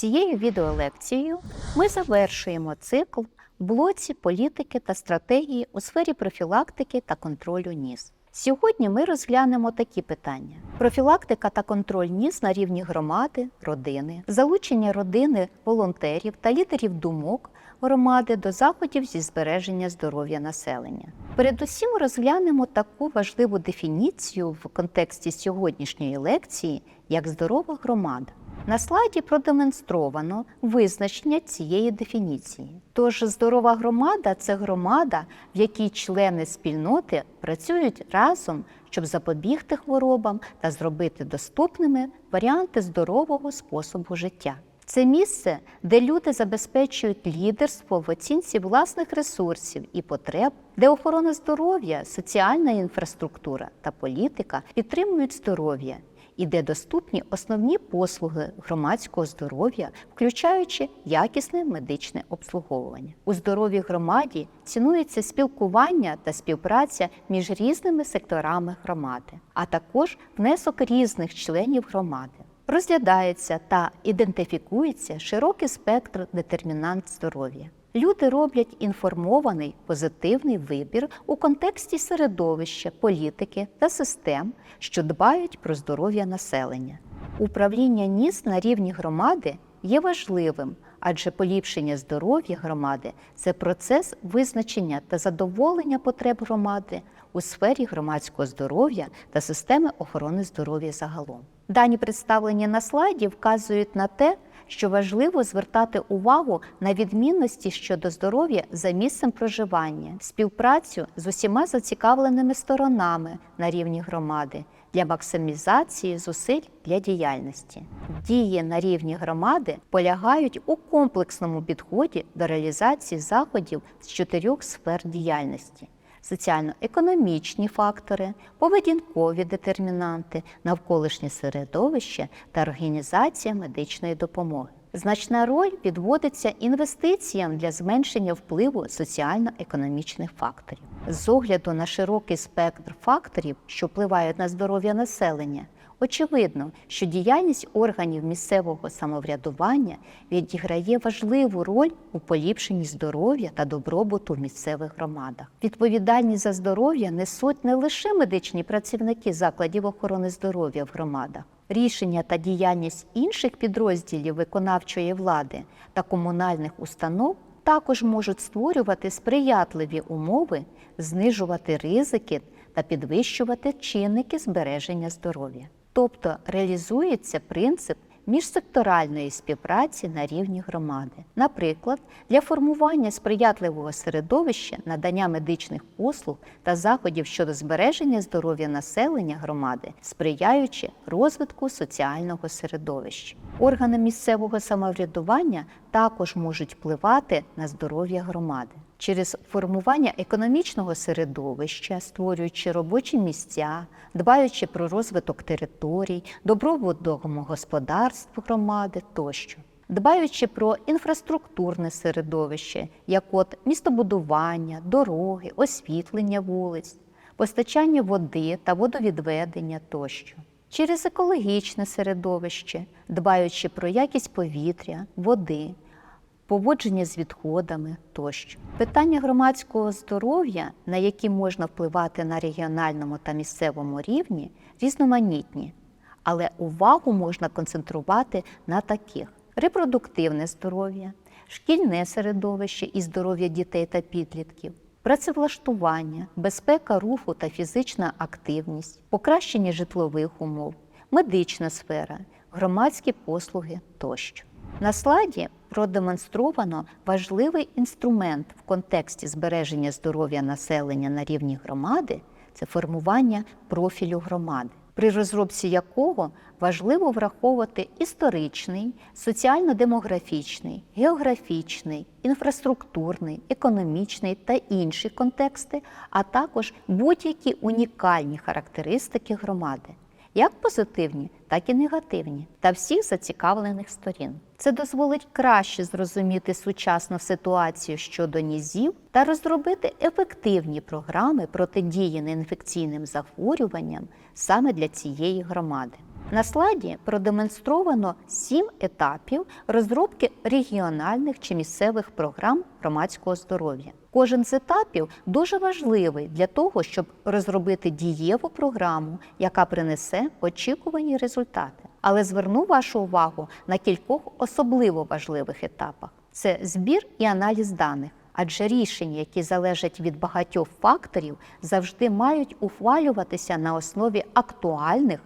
Цією відеолекцією ми завершуємо цикл блоці політики та стратегії у сфері профілактики та контролю НІС. Сьогодні ми розглянемо такі питання: профілактика та контроль НІС на рівні громади, родини, залучення родини, волонтерів та лідерів думок громади до заходів зі збереження здоров'я населення. Передусім розглянемо таку важливу дефініцію в контексті сьогоднішньої лекції, як здорова громада. На слайді продемонстровано визначення цієї дефініції. Тож здорова громада це громада, в якій члени спільноти працюють разом, щоб запобігти хворобам та зробити доступними варіанти здорового способу життя. Це місце, де люди забезпечують лідерство в оцінці власних ресурсів і потреб, де охорона здоров'я, соціальна інфраструктура та політика підтримують здоров'я і де доступні основні послуги громадського здоров'я, включаючи якісне медичне обслуговування. У здоровій громаді цінується спілкування та співпраця між різними секторами громади, а також внесок різних членів громади. Розглядається та ідентифікується широкий спектр детермінант здоров'я. Люди роблять інформований позитивний вибір у контексті середовища, політики та систем, що дбають про здоров'я населення. Управління НІС на рівні громади є важливим, адже поліпшення здоров'я громади це процес визначення та задоволення потреб громади у сфері громадського здоров'я та системи охорони здоров'я загалом. Дані представлені на слайді вказують на те, що важливо звертати увагу на відмінності щодо здоров'я за місцем проживання, співпрацю з усіма зацікавленими сторонами на рівні громади для максимізації зусиль для діяльності. Дії на рівні громади полягають у комплексному підході до реалізації заходів з чотирьох сфер діяльності соціально-економічні фактори, поведінкові детермінанти, навколишнє середовище та організація медичної допомоги. Значна роль відводиться інвестиціям для зменшення впливу соціально-економічних факторів. З огляду на широкий спектр факторів, що впливають на здоров'я населення, очевидно, що діяльність органів місцевого самоврядування відіграє важливу роль у поліпшенні здоров'я та добробуту в місцевих громадах. Відповідальність за здоров'я несуть не лише медичні працівники закладів охорони здоров'я в громадах. Рішення та діяльність інших підрозділів виконавчої влади та комунальних установ також можуть створювати сприятливі умови, знижувати ризики та підвищувати чинники збереження здоров'я. Тобто реалізується принцип міжсекторальної співпраці на рівні громади. Наприклад, для формування сприятливого середовища надання медичних послуг та заходів щодо збереження здоров'я населення громади, сприяючи розвитку соціального середовища. Органи місцевого самоврядування також можуть впливати на здоров'я громади. Через формування економічного середовища, створюючи робочі місця, дбаючи про розвиток територій, добробут домогосподарств громади тощо, дбаючи про інфраструктурне середовище, як от містобудування, дороги, освітлення вулиць, постачання води та водовідведення тощо. Через екологічне середовище, дбаючи про якість повітря, води, поводження з відходами тощо. Питання громадського здоров'я, на які можна впливати на регіональному та місцевому рівні, різноманітні, але увагу можна концентрувати на таких: репродуктивне здоров'я, шкільне середовище і здоров'я дітей та підлітків. Працевлаштування, безпека руху та фізична активність, покращення житлових умов, медична сфера, громадські послуги тощо. На слайді продемонстровано важливий інструмент в контексті збереження здоров'я населення на рівні громади це формування профілю громади, при розробці якого важливо враховувати історичний, соціально-демографічний, географічний, інфраструктурний, економічний та інші контексти, а також будь-які унікальні характеристики громади як позитивні, так і негативні, та всіх зацікавлених сторін. Це дозволить краще зрозуміти сучасну ситуацію щодо нізів та розробити ефективні програми протидії неінфекційним захворюванням саме для цієї громади. На слайді продемонстровано сім етапів розробки регіональних чи місцевих програм громадського здоров'я. Кожен з етапів дуже важливий для того, щоб розробити дієву програму, яка принесе очікувані результати. Але зверну вашу увагу на кількох особливо важливих етапах: це збір і аналіз даних. Адже рішення, які залежать від багатьох факторів, завжди мають ухвалюватися на основі актуальних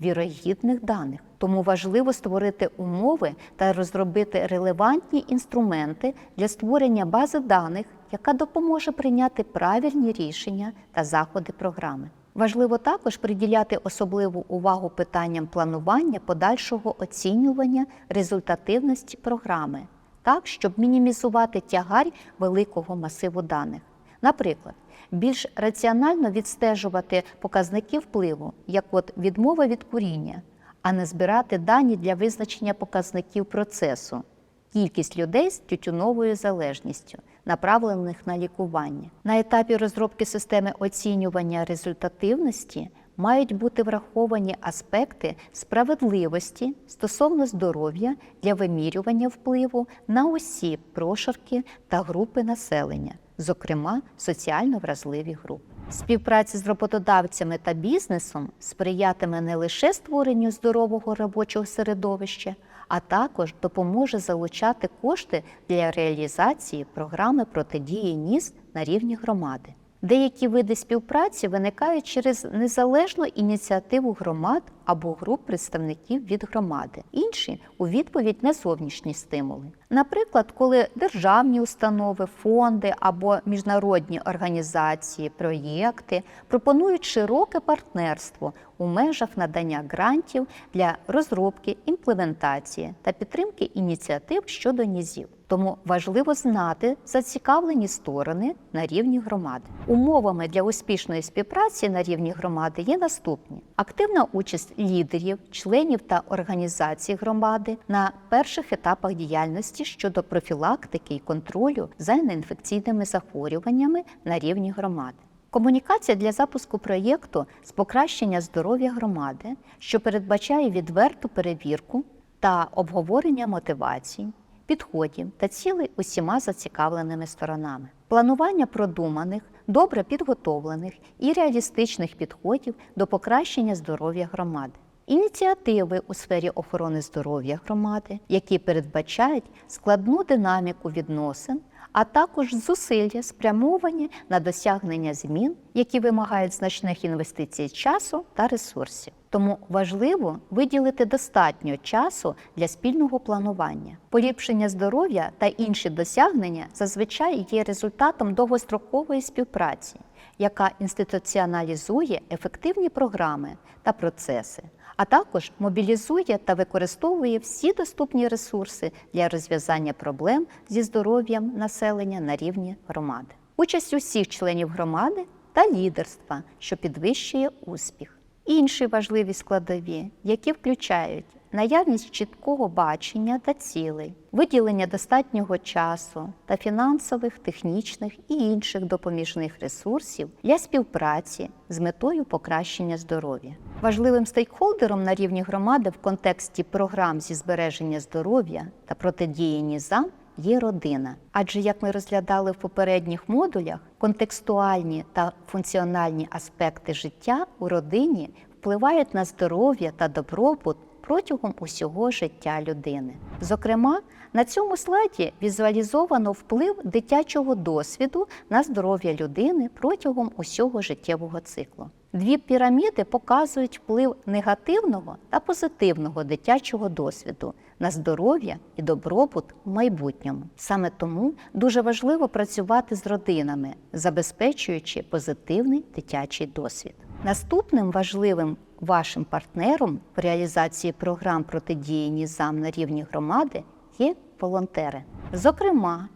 вірогідних даних. Тому важливо створити умови та розробити релевантні інструменти для створення бази даних, яка допоможе прийняти правильні рішення та заходи програми. Важливо також приділяти особливу увагу питанням планування подальшого оцінювання результативності програми, так щоб мінімізувати тягар великого масиву даних. Наприклад, більш раціонально відстежувати показники впливу, як от відмова від куріння, а не збирати дані для визначення показників процесу, кількість людей з тютюновою залежністю, направлених на лікування. На етапі розробки системи оцінювання результативності мають бути враховані аспекти справедливості стосовно здоров'я для вимірювання впливу на усі прошарки та групи населення, зокрема соціально вразливі групи. Співпраця з роботодавцями та бізнесом сприятиме не лише створенню здорового робочого середовища, а також допоможе залучати кошти для реалізації програми протидії НІС на рівні громади. Деякі види співпраці виникають через незалежну ініціативу громад або груп представників від громади, інші у відповідь на зовнішні стимули. Наприклад, коли державні установи, фонди або міжнародні організації, проєкти пропонують широке партнерство у межах надання грантів для розробки, імплементації та підтримки ініціатив щодо нізів. Тому важливо знати зацікавлені сторони на рівні громади. Умовами для успішної співпраці на рівні громади є наступні: активна участь лідерів, членів та організацій громади на перших етапах діяльності щодо профілактики і контролю за неінфекційними захворюваннями на рівні громади. Комунікація для запуску проєкту з покращення здоров'я громади, що передбачає відверту перевірку та обговорення мотивацій, підходів та цілей усіма зацікавленими сторонами. Планування продуманих, добре підготовлених і реалістичних підходів до покращення здоров'я громади. Ініціативи у сфері охорони здоров'я громади, які передбачають складну динаміку відносин, а також зусилля спрямовані на досягнення змін, які вимагають значних інвестицій часу та ресурсів. Тому важливо виділити достатньо часу для спільного планування. Поліпшення здоров'я та інші досягнення зазвичай є результатом довгострокової співпраці, яка інституціоналізує ефективні програми та процеси, а також мобілізує та використовує всі доступні ресурси для розв'язання проблем зі здоров'ям населення на рівні громади. Участь усіх членів громади та лідерства, що підвищує успіх. Інші важливі складові, які включають наявність чіткого бачення та цілей, виділення достатнього часу та фінансових, технічних і інших допоміжних ресурсів для співпраці з метою покращення здоров'я. Важливим стейкхолдером на рівні громади в контексті програм зі збереження здоров'я та протидії НІЗам є родина. Адже, як ми розглядали в попередніх модулях, контекстуальні та функціональні аспекти життя у родині впливають на здоров'я та добробут протягом усього життя людини. Зокрема, на цьому слайді візуалізовано вплив дитячого досвіду на здоров'я людини протягом усього життєвого циклу. Дві піраміди показують вплив негативного та позитивного дитячого досвіду на здоров'я і добробут в майбутньому. Саме тому дуже важливо працювати з родинами, забезпечуючи позитивний дитячий досвід. Наступним важливим вашим партнером в реалізації програм протидії НІЗам на рівні громади є волонтери. Зокрема,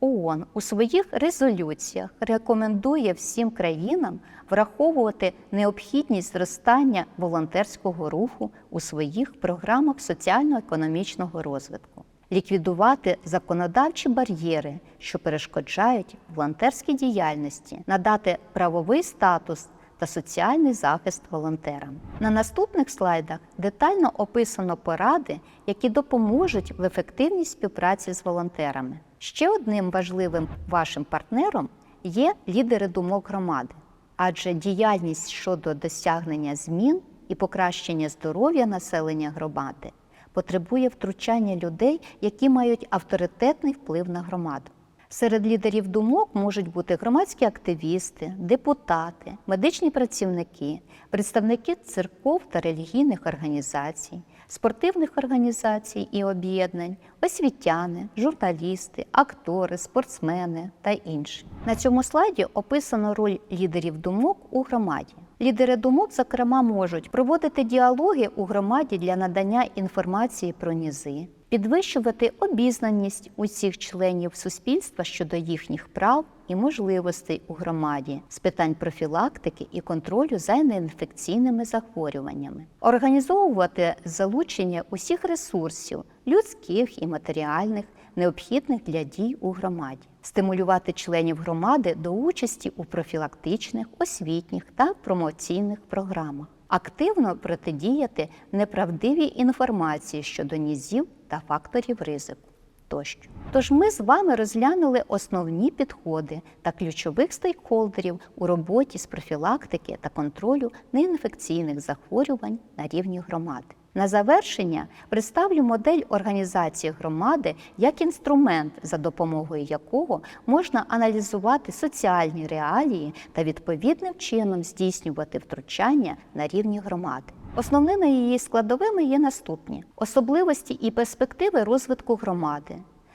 ООН у своїх резолюціях рекомендує всім країнам враховувати необхідність зростання волонтерського руху у своїх програмах соціально-економічного розвитку, ліквідувати законодавчі бар'єри, що перешкоджають волонтерській діяльності, надати правовий статус та соціальний захист волонтерам. На наступних слайдах детально описано поради, які допоможуть в ефективній співпраці з волонтерами. Ще одним важливим вашим партнером є лідери думок громади, адже діяльність щодо досягнення змін і покращення здоров'я населення громади потребує втручання людей, які мають авторитетний вплив на громаду. Серед лідерів думок можуть бути громадські активісти, депутати, медичні працівники, представники церков та релігійних організацій, спортивних організацій і об'єднань, освітяни, журналісти, актори, спортсмени та інші. На цьому слайді описано роль лідерів думок у громаді. Лідери думок, зокрема, можуть проводити діалоги у громаді для надання інформації про нізи, підвищувати обізнаність усіх членів суспільства щодо їхніх прав і можливостей у громаді з питань профілактики і контролю за неінфекційними захворюваннями, організовувати залучення усіх ресурсів людських і матеріальних, необхідних для дій у громаді, стимулювати членів громади до участі у профілактичних, освітніх та промоційних програмах, активно протидіяти неправдивій інформації щодо нізів та факторів ризику. Тощо. Тож ми з вами розглянули основні підходи та ключових стейкхолдерів у роботі з профілактики та контролю неінфекційних захворювань на рівні громади. На завершення представлю модель організації громади як інструмент, за допомогою якого можна аналізувати соціальні реалії та відповідним чином здійснювати втручання на рівні громади. Основними її складовими є наступні: особливості і перспективи розвитку громади,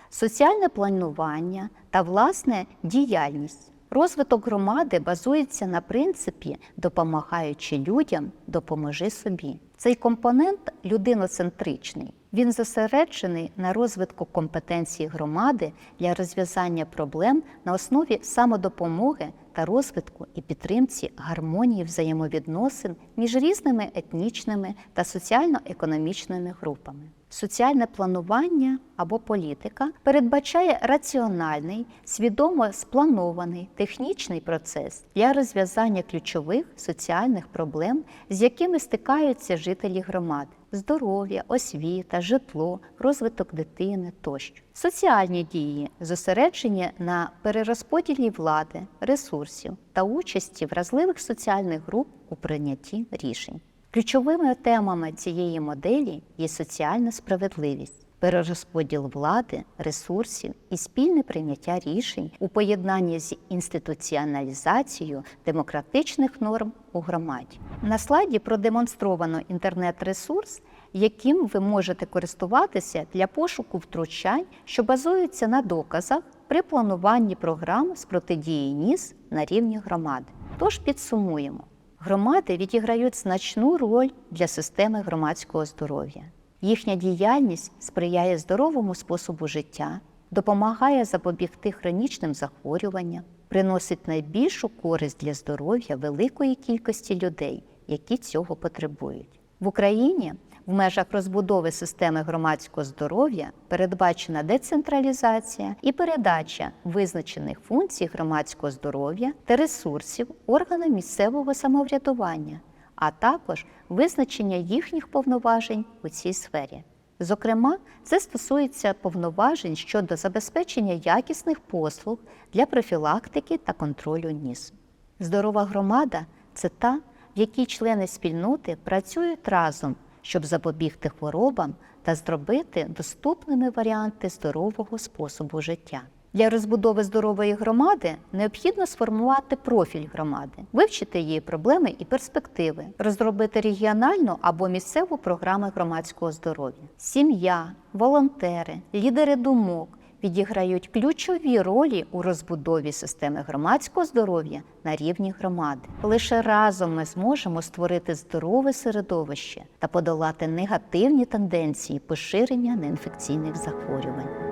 соціальне планування та власне діяльність. Розвиток громади базується на принципі допомагаючи людям, допоможи собі. Цей компонент людиноцентричний. Він зосереджений на розвитку компетенції громади для розв'язання проблем на основі самодопомоги та розвитку і підтримці гармонії взаємовідносин між різними етнічними та соціально-економічними групами. Соціальне планування або політика передбачає раціональний, свідомо спланований технічний процес для розв'язання ключових соціальних проблем, з якими стикаються жителі громади здоров'я, освіта, житло, розвиток дитини тощо. Соціальні дії зосереджені на перерозподілі влади, ресурсів та участі вразливих соціальних груп у прийнятті рішень. Ключовими темами цієї моделі є соціальна справедливість, перерозподіл влади, ресурсів і спільне прийняття рішень у поєднанні з інституціоналізацією демократичних норм у громаді. На слайді продемонстровано інтернет-ресурс, яким ви можете користуватися для пошуку втручань, що базуються на доказах при плануванні програм з протидії НІС на рівні громади. Тож підсумуємо. Громади відіграють значну роль для системи громадського здоров'я. Їхня діяльність сприяє здоровому способу життя, допомагає запобігти хронічним захворюванням, приносить найбільшу користь для здоров'я великої кількості людей, які цього потребують. В Україні в межах розбудови системи громадського здоров'я передбачена децентралізація і передача визначених функцій громадського здоров'я та ресурсів органам місцевого самоврядування, а також визначення їхніх повноважень у цій сфері. Зокрема, це стосується повноважень щодо забезпечення якісних послуг для профілактики та контролю НІС. Здорова громада це та, в якій члени спільноти працюють разом щоб запобігти хворобам та зробити доступними варіанти здорового способу життя. Для розбудови здорової громади необхідно сформувати профіль громади, вивчити її проблеми і перспективи, розробити регіональну або місцеву програму громадського здоров'я. Сім'я, волонтери, лідери думок відіграють ключові ролі у розбудові системи громадського здоров'я на рівні громади. Лише разом ми зможемо створити здорове середовище та подолати негативні тенденції поширення неінфекційних захворювань.